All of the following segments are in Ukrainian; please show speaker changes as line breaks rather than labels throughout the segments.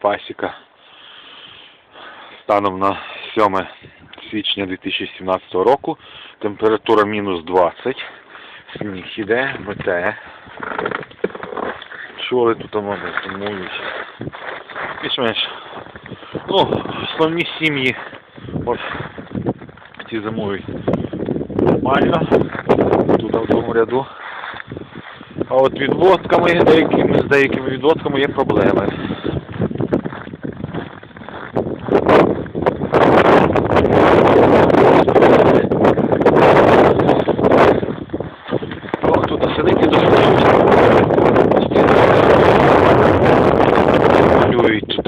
пасіка. Станом на 7 січня 2017 року. Температура мінус 20. Сніг іде, мете. Чоли тут у мене зимують. Більш-менш. Ну, основні сім'ї ось ці зимують нормально. Тут в другому ряду. А от відводками, деякими, з деякими відводками є проблеми. Ох, тут сидить і дошкують. Малюють.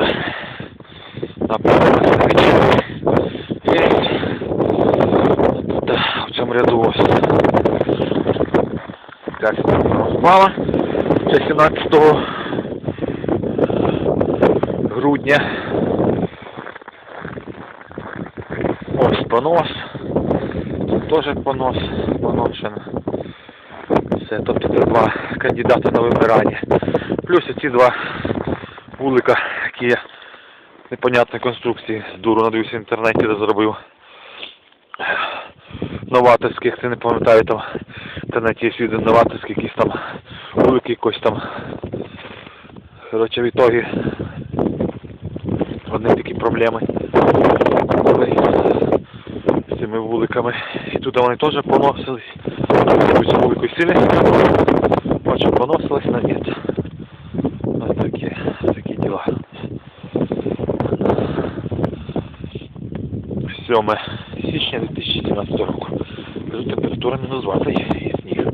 Тут в цьому ряду ось. Якась. Це 17 грудня. Ось понос. Теж понос, поношен. Все, тобто це два кандидати на вибирання. Плюс ці два вулика, які я непонятної конструкції з дуру надивився в інтернеті, де зробив новаторських, це не пам'ятаю там в інтернеті є відео новаторських якісь там вулики якось там. Коротше, в ітогі одні такі проблеми цими вуликами. І туди вони теж поносились. Вулику сильно бачу, поносились, на нет. Ось такі, такі діла. 7 січня 2017 року. Кажу, температура мінус 20 і сніг.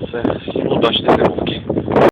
Все, всім удачних зимов.